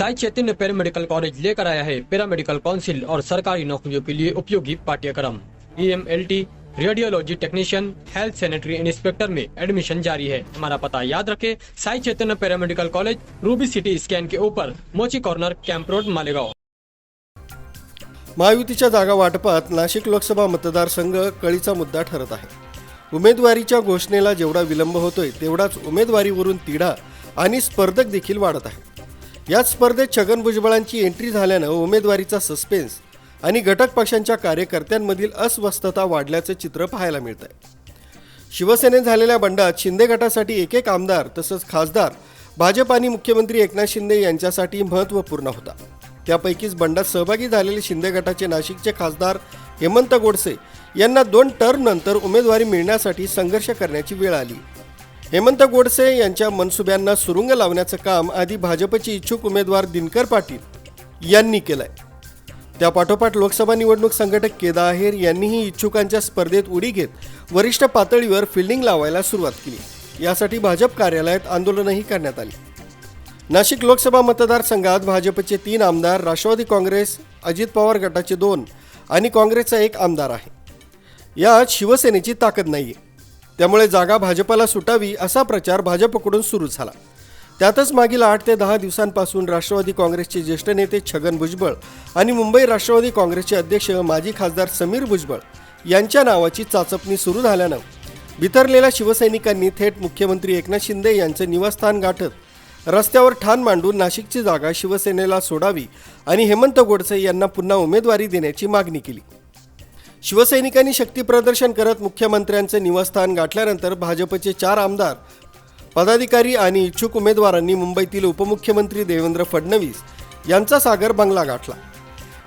Sai Chaitanya paramedical college लेकर आया है पैरामेडिकल काउंसिल और सरकारी नौकरियों के लिए उपयोगी पाठ्यक्रम। E M L T radiology technician health sanitary inspector में एडमिशन जारी है। हमारा पता याद रखें Sai Chaitanya paramedical college Ruby city scan के ऊपर मोची कॉर्नर कैंप रोड मालेगांव। महायुतीच्या जागा वाटपात नाशिक लोकसभा मतदारसंघ कळीचा मुद्दा ठरत आहे. उमेदवारीच्या घोषणेला जेवढा विलंब होतोय तेवढाच उमेदवारीवरून तिढा आणि स्पर्धक देखील वाढत आहे. याच स्पर्धेत छगन भुजबळांची एंट्री झाल्यानं उमेदवारीचा सस्पेन्स आणि घटक पक्षांच्या कार्यकर्त्यांमधील अस्वस्थता वाढल्याचं चित्र पाहायला मिळत आहे शिवसेनेत झालेल्या बंडात शिंदे गटासाठी एक एक आमदार तसंच खासदार भाजप आणि मुख्यमंत्री एकनाथ शिंदे यांच्यासाठी महत्त्वपूर्ण होता. त्यापैकीच बंडात सहभागी झालेले शिंदे गटाचे नाशिकचे खासदार हेमंत गोडसे यांना दोन टर्मनंतर उमेदवारी मिळण्यासाठी संघर्ष करण्याची वेळ आली. हेमंत गोडसे यांच्या मनसुब्यांना सुरुंग लावण्याचं काम आधी भाजपचे इच्छुक उमेदवार दिनकर पाटील यांनी केलंय. त्यापाठोपाठ लोकसभा निवडणूक संघटक केदा आहेर यांनीही इच्छुकांच्या स्पर्धेत उडी घेत वरिष्ठ पातळीवर फिल्डिंग लावायला सुरुवात केली. यासाठी भाजप कार्यालयात आंदोलनही करण्यात आली. नाशिक लोकसभा मतदारसंघात भाजपचे तीन आमदार राष्ट्रवादी काँग्रेस अजित पवार गटाचे दोन आणि काँग्रेसचा एक आमदार आहे. यात शिवसेनेची ताकद नाही आहे त्यामुळे जागा भाजपला सुटावी असा प्रचार भाजपकडून सुरू झाला. त्यातच मागील आठ ते दहा दिवसांपासून राष्ट्रवादी काँग्रेसचे ज्येष्ठ नेते छगन भुजबळ आणि मुंबई राष्ट्रवादी काँग्रेसचे अध्यक्ष माजी खासदार समीर भुजबळ यांच्या नावाची चाचपणी सुरू झाल्यानं बिथरलेल्या शिवसैनिकांनी थेट मुख्यमंत्री एकनाथ शिंदे यांचं निवासस्थान गाठत रस्त्यावर ठाण मांडून नाशिकची जागा शिवसेनेला सोडावी आणि हेमंत गोडसे यांना पुन्हा उमेदवारी देण्याची मागणी केली. शिवसैनिकांनी शक्तीप्रदर्शन करत मुख्यमंत्र्यांचं निवासस्थान गाठल्यानंतर भाजपचे चार आमदार पदाधिकारी आणि इच्छुक उमेदवारांनी मुंबईतील उपमुख्यमंत्री देवेंद्र फडणवीस यांचा सागर बंगला गाठला.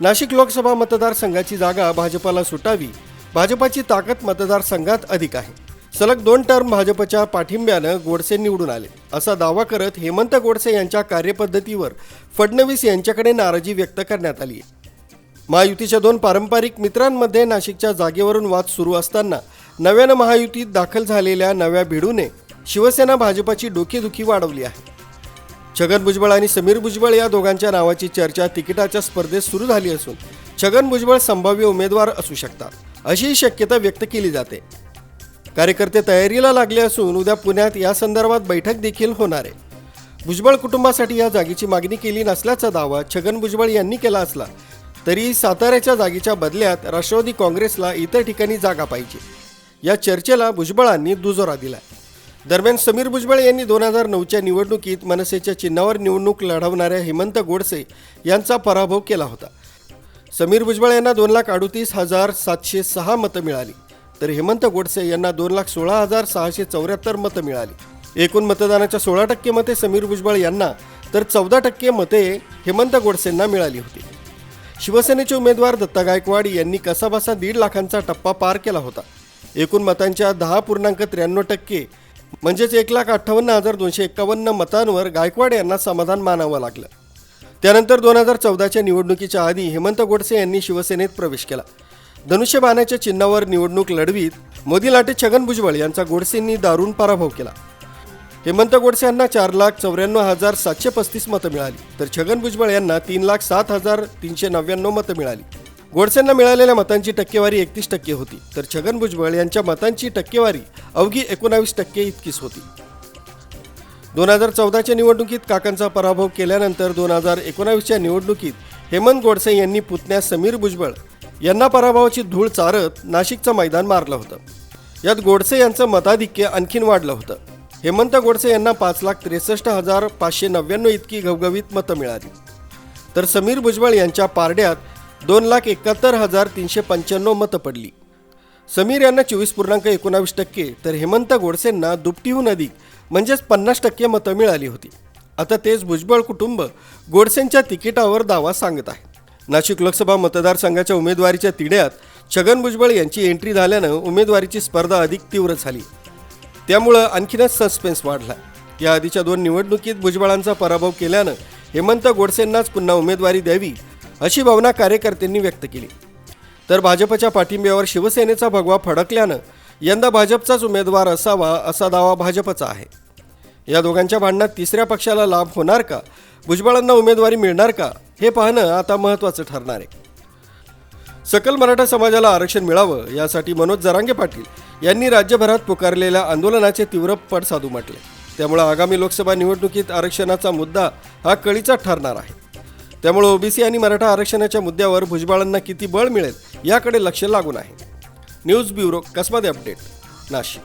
नाशिक लोकसभा मतदारसंघाची जागा भाजपाला सुटावी भाजपाची ताकद मतदारसंघात अधिक आहे. सलग दोन टर्म भाजपच्या पाठिंब्यानं गोडसे निवडून आले असा दावा करत हेमंत गोडसे यांच्या कार्यपद्धतीवर फडणवीस यांच्याकडे नाराजी व्यक्त करण्यात आली आहे महायुतीच्या दोन पारंपरिक मित्रांमध्ये नाशिकच्या जागेवरून वाद सुरू असताना नव्यानं महायुतीत दाखल झालेल्या नव्या भिडूने शिवसेना भाजपाची डोकेदुखी वाढवली आहे. छगन भुजबळ आणि समीर भुजबळ या दोघांच्या नावाची चर्चा तिकिटाच्या स्पर्धेत सुरू झाली असून छगन भुजबळ संभाव्य उमेदवार असू शकतात अशी शक्यता व्यक्त केली जाते. कार्यकर्ते तयारीला लागले असून उद्या पुण्यात या संदर्भात बैठक देखील होणार आहे. भुजबळ कुटुंबासाठी या जागेची मागणी केली नसल्याचा दावा छगन भुजबळ यांनी केला असला तरी साताऱ्याच्या जागेच्या बदल्यात राष्ट्रवादी काँग्रेसला इतर ठिकाणी जागा पाहिजे. या चर्चेला भुजबळांनी दुजोरा दिला दरम्यान समीर भुजबळ यांनी दोन हजार नऊच्या निवडणुकीत मनसेच्या चिन्हावर निवडणूक लढवणाऱ्या हेमंत गोडसे यांचा पराभव केला होता. समीर भुजबळ यांना दोन लाख अडुतीस हजार सातशे सहा मतं मिळाली तर हेमंत गोडसे यांना दोन लाख सोळा हजार सहाशे चौऱ्याहत्तर मतं मिळाली. एकूण मतदानाच्या सोळा टक्के मते समीर भुजबळ यांना तर चौदा टक्के मते हेमंत गोडसेंना मिळाली होती. शिवसेनेचे उमेदवार दत्ता गायकवाड यांनी कसाबसा दीड लाखांचा टप्पा पार केला होता. एकूण मतांच्या दहा पूर्णांक त्र्याण्णव टक्के म्हणजेच एक लाख अठ्ठावन्न हजार दोनशे एक्कावन्न मतांवर गायकवाड यांना समाधान मानावं लागलं. त्यानंतर दोन हजार चौदाच्या निवडणुकीच्या आधी हेमंत गोडसे यांनी शिवसेनेत प्रवेश केला. धनुष्यबाणाच्या चिन्हावर निवडणूक लढवीत मोदी लाटे छगन भुजबळ यांचा गोडसेंनी दारुण पराभव केला. हेमंत गोडसे यांना चार लाख चौऱ्याण्णव हजार सातशे पस्तीस मतं मिळाली. तर छगन भुजबळ यांना तीन लाख सात हजार तीनशे नव्याण्णव मतं मिळाली. गोडसेंना मिळालेल्या मतांची टक्केवारी एकतीस टक्के होती. तर छगन भुजबळ यांच्या मतांची टक्केवारी अवघी एकोणावीस टक्के इतकीच होती. दोन हजार चौदाच्या निवडणुकीत काकांचा पराभव केल्यानंतर दोन हजार एकोणावीसच्या निवडणुकीत हेमंत गोडसे यांनी पुतण्या समीर भुजबळ यांना पराभवाची धूळ चारत नाशिकचं मैदान मारलं होतं. यात गोडसे यांचं मताधिक्य आणखीन वाढलं होतं. हेमंत गोडसे यांना पाच लाख त्रेसष्ट हजार पाचशे नव्याण्णव इतकी घवघवीत मतं मिळाली. तर समीर भुजबळ यांच्या पारड्यात दोन लाख एकाहत्तर हजार तीनशे पंच्याण्णव मतं पडली. समीर यांना चोवीस पूर्णांक एकोणावीस टक्के तर हेमंत गोडसेंना दुपटीहून अधिक म्हणजेच पन्नास टक्के मतं मिळाली होती. आता तेच भुजबळ कुटुंब गोडसेंच्या तिकिटावर दावा सांगत आहे. नाशिक लोकसभा मतदारसंघाच्या उमेदवारीच्या तिढ्यात छगन भुजबळ यांची एंट्री झाल्यानं उमेदवारीची स्पर्धा अधिक तीव्र झाली. त्यामुळं आणखीनच सस्पेन्स वाढला या आधीच्या दोन निवडणुकीत भुजबळांचा पराभव केल्यानं हेमंत गोडसेंनाच पुन्हा उमेदवारी द्यावी अशी भावना कार्यकर्त्यांनी व्यक्त केली. तर भाजपच्या पाठिंब्यावर शिवसेनेचा भगवा फडकल्यानं यंदा भाजपचाच उमेदवार असावा असा दावा भाजपचा आहे. या दोघांच्या भांडणात तिसऱ्या पक्षाला लाभ होणार का? भुजबळांना उमेदवारी मिळणार का? हे पाहणं आता महत्त्वाचं ठरणार आहे. सकल मराठा समाजाला आरक्षण मिळावं यासाठी मनोज जरांगे पाटील यांनी राज्यभरात पुकारलेल्या आंदोलनाचे तीव्र पडसाद उमटले त्यामुळे आगामी लोकसभा निवडणुकीत आरक्षणाचा मुद्दा हा कळीचा ठरणार आहे. त्यामुळे ओबीसी आणि मराठा आरक्षणाच्या मुद्द्यावर भुजबळांना किती बळ मिळेल याकडे लक्ष लागून आहे. News bureau Kasmade update Nashik.